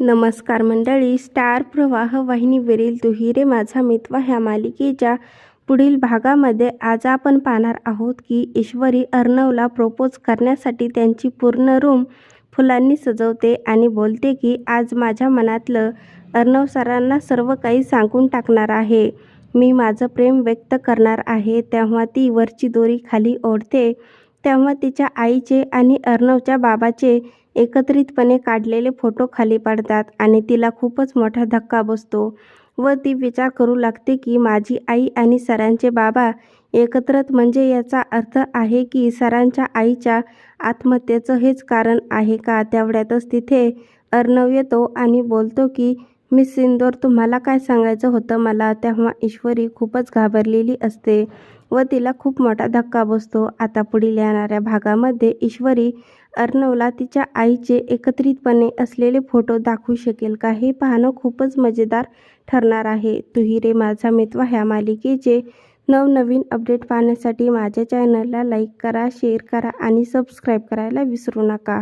नमस्कार मंडळी स्टार प्रवाह वाहिनीवरील तुहिरे माझा मित्र ह्या मालिकेच्या पुढील भागामध्ये आज आपण पाहणार आहोत की ईश्वरी अर्णवला प्रपोज करण्यासाठी त्यांची पूर्ण रूम फुलांनी सजवते आणि बोलते की आज माझ्या मनातलं अर्णव सरांना सर्व काही सांगून टाकणार आहे. मी माझं प्रेम व्यक्त करणार आहे. तेव्हा ती वरची दोरी खाली ओढते. तेव्हा तिच्या आईचे आणि अर्णवच्या बाबाचे एकत्रितपणे काढलेले फोटो खाली पडतात आणि तिला खूपच मोठा धक्का बसतो व ती विचार करू लागते की माझी आई आणि सरांचे बाबा एकत्रच म्हणजे याचा अर्थ आहे की सरांच्या आईच्या आत्महत्येचं हेच कारण आहे का? तेवढ्यातच तिथे अर्णव येतो आणि बोलतो की मी सिंदोर तुम्हाला काय सांगायचं होतं? मला तेव्हा ईश्वरी खूपच घाबरलेली असते व तिला खूप मोठा धक्का बसतो. आता पुढील येणाऱ्या भागामध्ये ईश्वरी अर्णवला तिच्या आईचे एकत्रितपणे असलेले फोटो दाखवू शकेल का हे पाहणं खूपच मजेदार ठरणार आहे. तुही रे माझा मित्र ह्या मालिकेचे नवनवीन अपडेट पाहण्यासाठी माझ्या चॅनलला लाईक करा शेअर करा आणि सबस्क्राईब करायला विसरू नका.